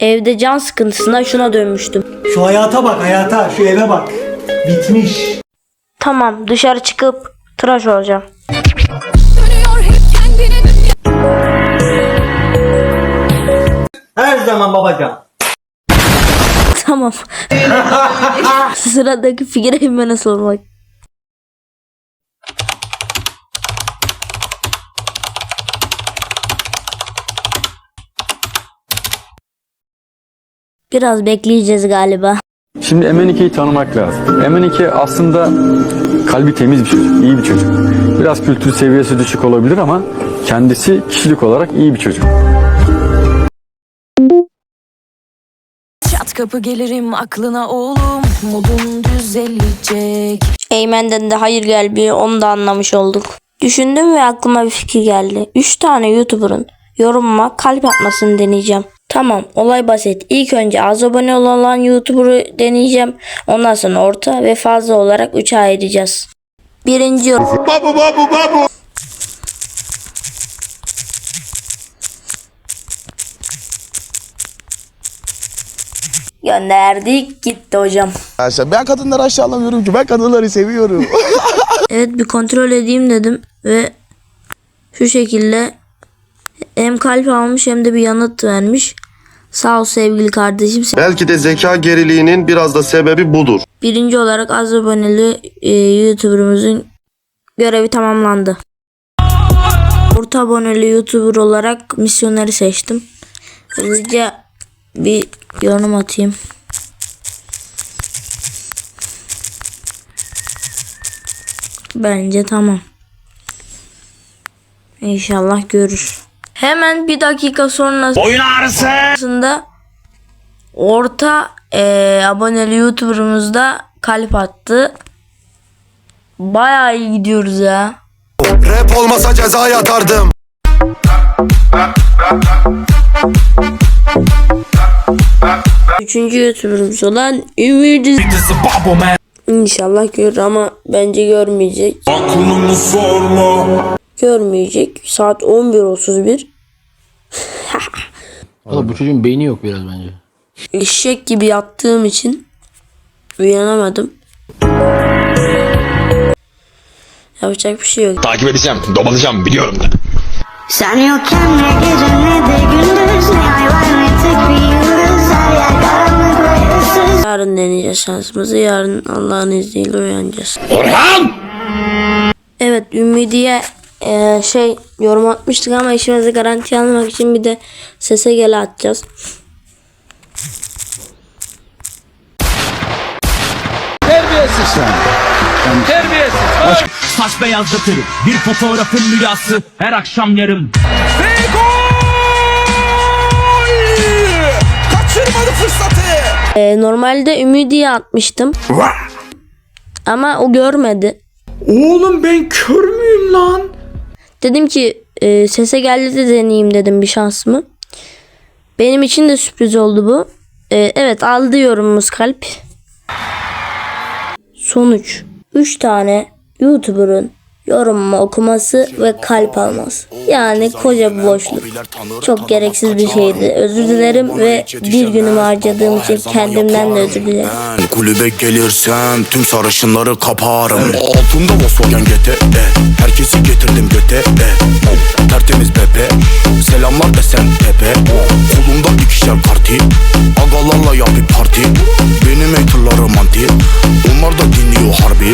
Evde can sıkıntısından şuna dönmüştüm. Şu hayata bak hayata, şu eve bak. Bitmiş. Tamam dışarı çıkıp tıraş olacağım. Her zaman babacan. Tamam. Sıradaki figüre bana sormak. Biraz bekleyeceğiz galiba. Şimdi MN2'yi tanımak lazım. MN2 aslında kalbi temiz bir çocuk, iyi bir çocuk. Biraz kültür seviyesi düşük olabilir ama kendisi kişilik olarak iyi bir çocuk. Çat kapı gelirim aklına oğlum Modun düzelecek Eymen'den de hayır geldi onu da anlamış olduk. Düşündüm ve aklıma bir fikir geldi. 3 tane YouTuber'ın yorumuma kalp atmasını deneyeceğim. Tamam olay basit. İlk önce az abone olan YouTuber'ı deneyeceğim. Ondan sonra orta ve fazla olarak 3'e ayıracağız. Birinci yorum. Gönderdik gitti hocam. Arkadaşlar ben kadınları aşağılamıyorum ki ben kadınları seviyorum. Evet bir kontrol edeyim dedim ve şu şekilde hem kalp almış hem de bir yanıt vermiş. Sağ ol sevgili kardeşim. Belki de zeka geriliğinin biraz da sebebi budur. Birinci olarak az aboneli e, YouTuber'ımızın görevi tamamlandı. Orta aboneli YouTuber olarak misyoneri seçtim. Hızlıca bir yorum atayım. Bence tamam. İnşallah görür. Hemen bir dakika sonrasında Oyun ağrısı. orta eee aboneli YouTuber'ımız da kalp attı. Bayağı iyi gidiyoruz ya. Rap olmasa ceza yatardım. Üçüncü YouTuber'ımız olan Ümidi İnşallah görür ama bence görmeyecek. Görmeyecek. Saat 11.31. Valla bu çocuğun beyni yok biraz bence. Eşek gibi yattığım için uyanamadım. Yapacak bir şey yok. Takip edeceğim, domalacağım biliyorum da. Sen yokken ne gece ne de gündüz Ne ay var ne tek bir yıldız Her yer karanlık ve ıssız Yarın deneyeceğiz şansımızı. Yarın Allah'ın izniyle uyanacağız. Orhan! Evet Ümidiye eee, şey yorum atmıştık ama işimizi garanti almak için bir de sese gele atacağız. Saç beyazlatır Bir fotoğrafın rüyası Her akşam yarım Kaçırmadı fırsatı. Eee, normalde Ümidiye atmıştım. Ama o görmedi. Oğlum ben kör müyüm lan? Dedim ki e, sese geldi de deneyeyim dedim bir şansımı. Benim için de sürpriz oldu bu. E, evet aldı yorumumuz kalp. Sonuç. 3 tane YouTuber'ın yorumumu okuması ve kalp alması. Yani koca bir boşluk. Çok gereksiz bir şeydi. Özür dilerim ve bir günümü harcadığım için kendimden de özür dilerim. Ben kulübe gelirsem tüm sarışınları kaparım. Altında Volkswagen GT. E. Herkesi getirdim göte. E. Tertemiz bepe. Selamlar desen tepe. Kolumda ikişer karti. Agalarla yap bir parti. Benim haterlarım anti. Onlar da dinliyor harbi.